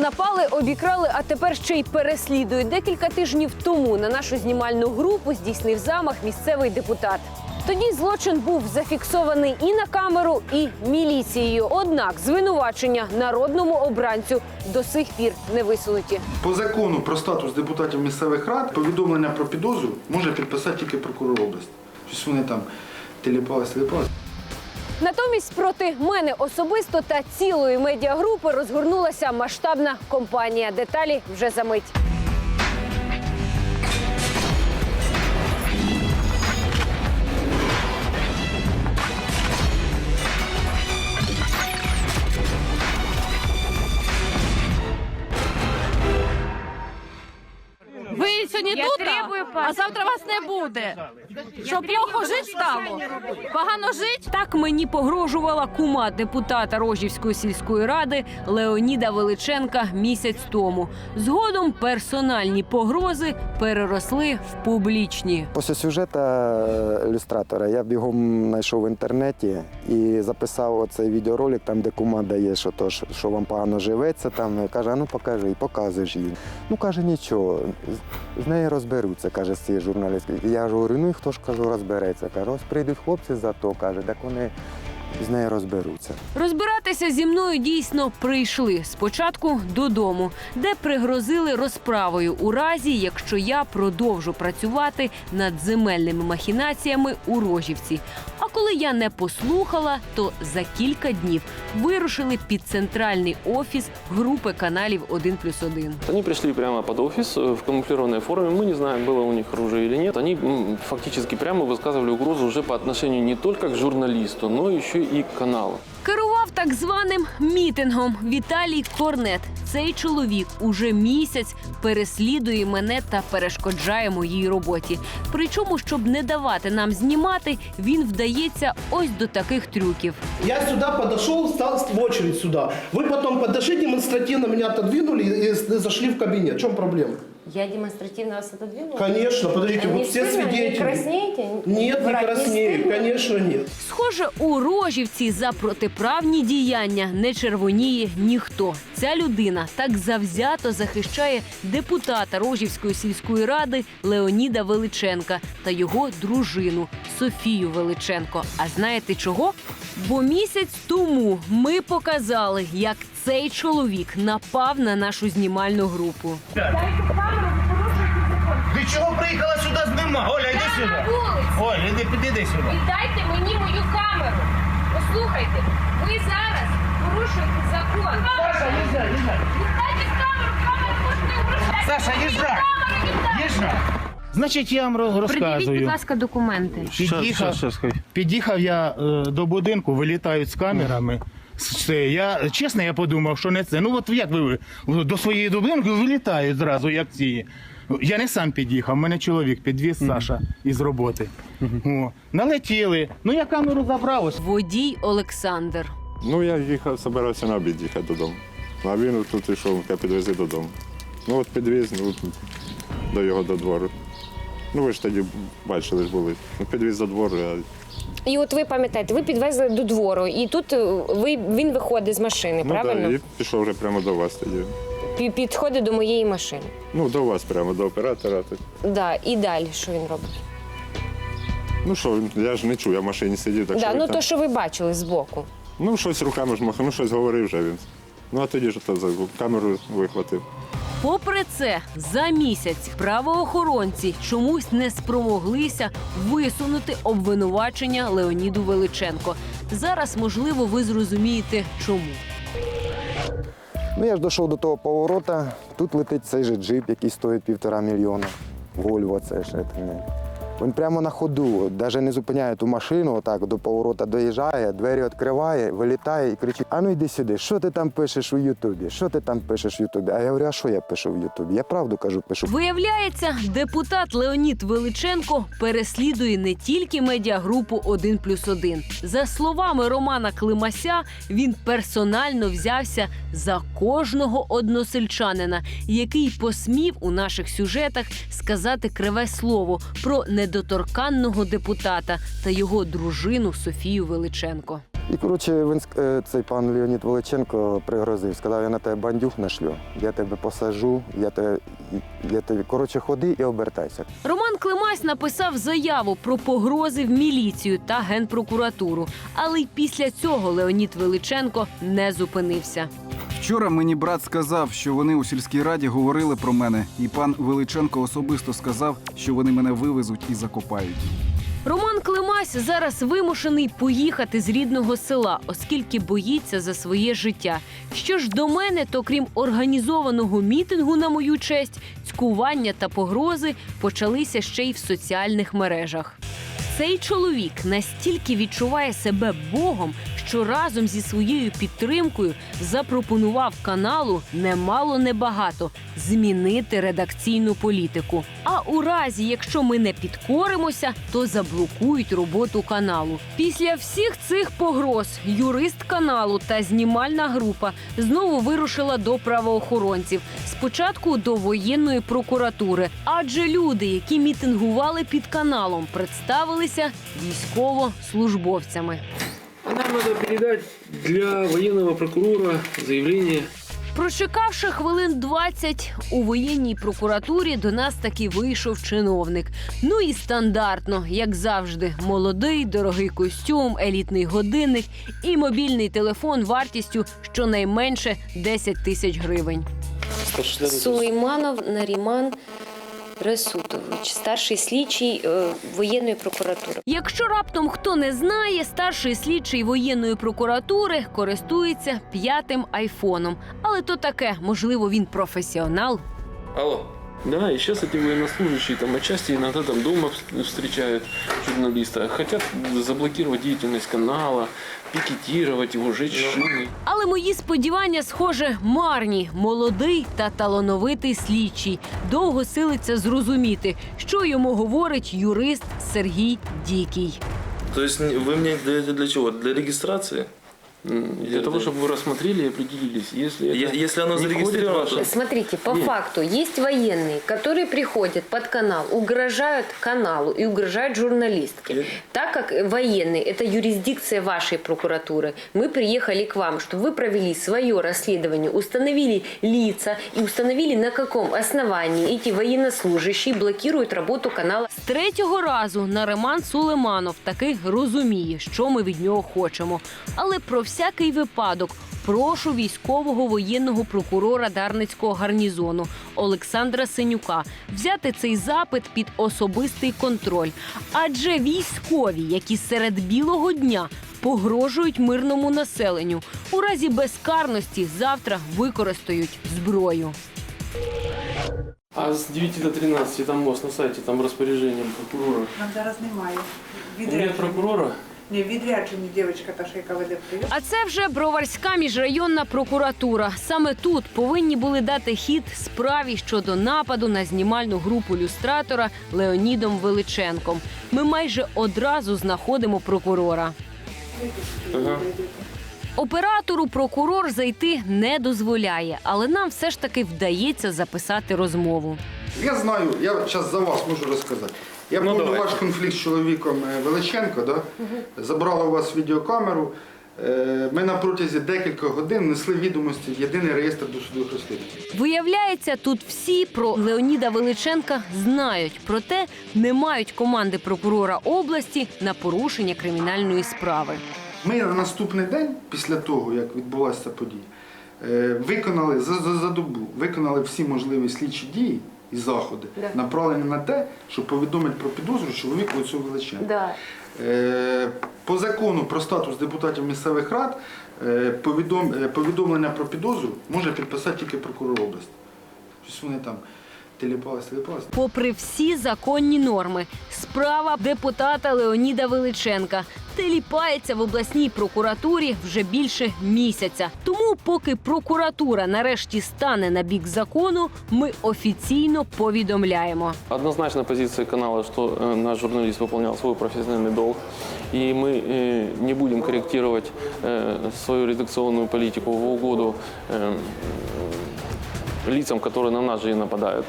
напали, обікрали, а тепер ще й переслідують. Декілька тижнів тому на нашу знімальну групу здійснив замах місцевий депутат. Тоді злочин був зафіксований і на камеру, і міліцією. Однак звинувачення народному обранцю до сих пір не висунуті. По закону про статус депутатів місцевих рад повідомлення про підозру може підписати тільки прокурор області. Щось вони там теліпались, теліпались. Натомість проти мене особисто та цілої медіагрупи розгорнулася масштабна компанія. Деталі вже за мить. А завтра вас не буде. Щоб плохо жити стало. Погано жити. Так мені погрожувала кума депутата Рожівської сільської ради Леоніда Величенка місяць тому. Згодом персональні погрози переросли в публічні. Після сюжету е, ілюстратора я бігом знайшов в інтернеті і записав оцей відеоролик, там, де кума дає, що, то, що що вам погано живеться. Там каже, а ну покажи, і показуєш їй. Ну каже, нічого, з нею розберуться, каже, з журналістки. Я ж говорю, ну і хто ж кажу, розбереться. Каже, ось прийдуть хлопці за то, каже, так вони з нею розберуться. Розбиратися зі мною дійсно прийшли спочатку додому, де пригрозили розправою у разі, якщо я продовжу працювати над земельними махінаціями у Рожівці. А коли я не послухала, то за кілька днів вирушили під центральний офіс групи каналів 1+,1. Они пришли прямо под офис э, в камуфлированной форме. Мы не знаем, было у них оружие или нет. Они м, фактически прямо высказывали угрозу уже по отношению не только к журналисту, но еще к каналу. Керував так званим мітингом Віталій Корнет. Цей чоловік уже місяць переслідує мене та перешкоджає моїй роботі. Причому, щоб не давати нам знімати, він вдається ось до таких трюків. Я сюда подошел, стал в очередь сюда. Вы потом подошли, демонстративно меня отодвинули и зашли в кабинет. В чем проблема? Я демонстративно вас отодвинула? Конечно, подождите, Не вот все стыдно? Не свидетели. краснеете? Нет, не Врать краснею, стыдно? конечно нет. Схоже, у Рожівці за протиправні діяння не червоніє ніхто. Ця людина так завзято захищає депутата Рожівської сільської ради Леоніда Величенка та його дружину Софію Величенко. А знаєте чого? Бо місяць тому ми показали, як цей чоловік напав на нашу знімальну групу. Ти чого приїхала сюди з ними? Оля, йди сюди. Оля, іди, підійди сюди. Віддайте мені мою камеру. Послухайте, ви зараз порушуєте закон. Саша, їжджай, їжджай. Віддайте камеру, камеру можете вручати. Саша, їжджай. Їжджай. Значить, я вам роз- розказую. ласка, документи. Під'їхав, під'їхав я е, до будинку, вилітають з камерами. Все, я чесно, я подумав, що не це. Ну от як ви до своєї будинку вилітають зразу, як ці. Я не сам під'їхав, мене чоловік підвіз Саша із роботи. О, налетіли. Ну я камеру забрав. ось. Водій Олександр. Ну, я їхав, збирався на обід їхати додому. А він тут йшов, каже, підвези додому. Ну от підвіз ну, до його до двору. Ну ви ж тоді бачили ж були. Ну, підвіз до двору, а І от ви пам'ятаєте, ви підвезли до двору, і тут е, ви, він виходить з машини, ну, правильно? да, і пішов вже прямо до вас тоді. Пі- Підходить до моєї машини. Ну, до вас прямо, до оператора. Да, і далі що він робить? Ну що, він- я ж не чув, я в машині сидів, так да, що ну там- то, що ви бачили збоку. Ну, щось руками ж махав, ну щось говорив вже він. Ну а тоді ж то за камеру вихватив. Попри це, за місяць правоохоронці чомусь не спромоглися висунути обвинувачення Леоніду Величенко. Зараз, можливо, ви зрозумієте, чому. Ну я ж дійшов до того поворота. Тут летить цей же джип, який стоїть півтора мільйона. Вольво, це це не. Він прямо на ходу, навіть не зупиняє ту машину, отак до поворота доїжджає, двері відкриває, вилітає і кричить: А ну йди сюди, що ти там пишеш у Ютубі? Що ти там пишеш в Ютубі? А я говорю, а що я пишу в Ютубі? Я правду кажу, пишу. Виявляється, депутат Леонід Величенко переслідує не тільки медіагрупу «1+,1». За словами Романа Климася, він персонально взявся за кожного односельчанина, який посмів у наших сюжетах сказати криве слово про недоторканного депутата та його дружину Софію Величенко. І коротше, він е, цей пан Леонід Величенко пригрозив, сказав, я на тебе бандюг нашлю, я тебе посажу, я тебе, я тебе коротше, ходи і обертайся. Роман Климась написав заяву про погрози в міліцію та генпрокуратуру. Але й після цього Леонід Величенко не зупинився. Вчора мені брат сказав, що вони у сільській раді говорили про мене, і пан Величенко особисто сказав, що вони мене вивезуть і закопають. Роман Климась зараз вимушений поїхати з рідного села, оскільки боїться за своє життя. Що ж до мене, то крім організованого мітингу на мою честь, цькування та погрози почалися ще й в соціальних мережах. Цей чоловік настільки відчуває себе Богом, що разом зі своєю підтримкою запропонував каналу немало небагато змінити редакційну політику. А у разі, якщо ми не підкоримося, то заблокують роботу каналу. Після всіх цих погроз юрист каналу та знімальна група знову вирушила до правоохоронців. Спочатку до воєнної прокуратури, адже люди, які мітингували під каналом, представилися військовослужбовцями. А нам надо передать для военного прокурора заявление Прочекавши хвилин 20, у воєнній прокуратурі до нас таки вийшов чиновник. Ну і стандартно, як завжди, молодий, дорогий костюм, елітний годинник і мобільний телефон вартістю щонайменше 10 тисяч гривень. Сулейманов Наріман Ресутович, старший слідчий е, воєнної прокуратури. Якщо раптом хто не знає, старший слідчий воєнної прокуратури користується п'ятим айфоном. Але то таке, можливо, він професіонал. Алло. Да, и сейчас эти военнослужащие там отчасти иногда там дома вс- встречают журналиста. Хотят заблокировать деятельность канала, пикетировать его, жечь шины. Але мої сподівання, схоже, марні. Молодий та талановитий слідчий довго силиться зрозуміти, що йому говорить юрист Сергій Дікій. То есть вы мне даете для чего? Для регистрации? М, Для того, чтобы вы рассмотрели и определились, если это Е- если оно не входит в зарегистрировано, ваше- то- Смотрите, по Нет. факту есть военные, которые приходят под канал, угрожают каналу и угрожают журналистке. Так как военные – это юрисдикция вашей прокуратуры, мы приехали к вам, чтобы вы провели свое расследование, установили лица и установили, на каком основании эти военнослужащие блокируют работу канала. З третього разу Нариман Сулейманов таки розуміє, що ми від нього хочемо. Але про всякий випадок прошу військового воєнного прокурора Дарницького гарнізону Олександра Синюка взяти цей запит під особистий контроль. Адже військові, які серед білого дня погрожують мирному населенню, у разі безкарності завтра використають зброю. А с 9 до 13 там мост на сайте, там распоряжением прокурора. Нам зараз немає. Відряджені. прокурора? Ні, відряджені дівчинка, та яка веде прийом. А це вже Броварська міжрайонна прокуратура. Саме тут повинні були дати хід справі щодо нападу на знімальну групу люстратора Леонідом Величенком. Ми майже одразу знаходимо прокурора. Ага. Оператору прокурор зайти не дозволяє, але нам все ж таки вдається записати розмову. Я знаю, я зараз за вас можу розказати. Я Ну, помню давай. ваш конфлікт з чоловіком е, Величенко, да? забрала у вас відеокамеру. Е, Ми на протязі декількох годин несли відомості в єдиний реєстр досудових розслідувань. Виявляється, тут всі про Леоніда Величенка знають, проте не мають команди прокурора області на порушення кримінальної справи. Ми на наступний день, після того, як відбулася подія, е, виконали за, за, за добу, виконали всі можливі слідчі дії і заходи, направлені на те, щоб повідомити про підозру чоловіку цю величину. Да. Е, По закону про статус депутатів місцевих рад е, е, повідомлення про підозру може підписати тільки прокурор області. Щось вони там телепались, телепались. Попри всі законні норми, справа депутата Леоніда Величенка теліпається в обласній прокуратурі вже більше місяця. Тому, поки прокуратура нарешті стане на бік закону, ми офіційно повідомляємо. Однозначно позиция канала, что э, наш журналист выполнял свой профессиональный долг, и мы э, не будем корректировать э, свою редакционную политику в угоду э, лицам, которые на нас же и нападают.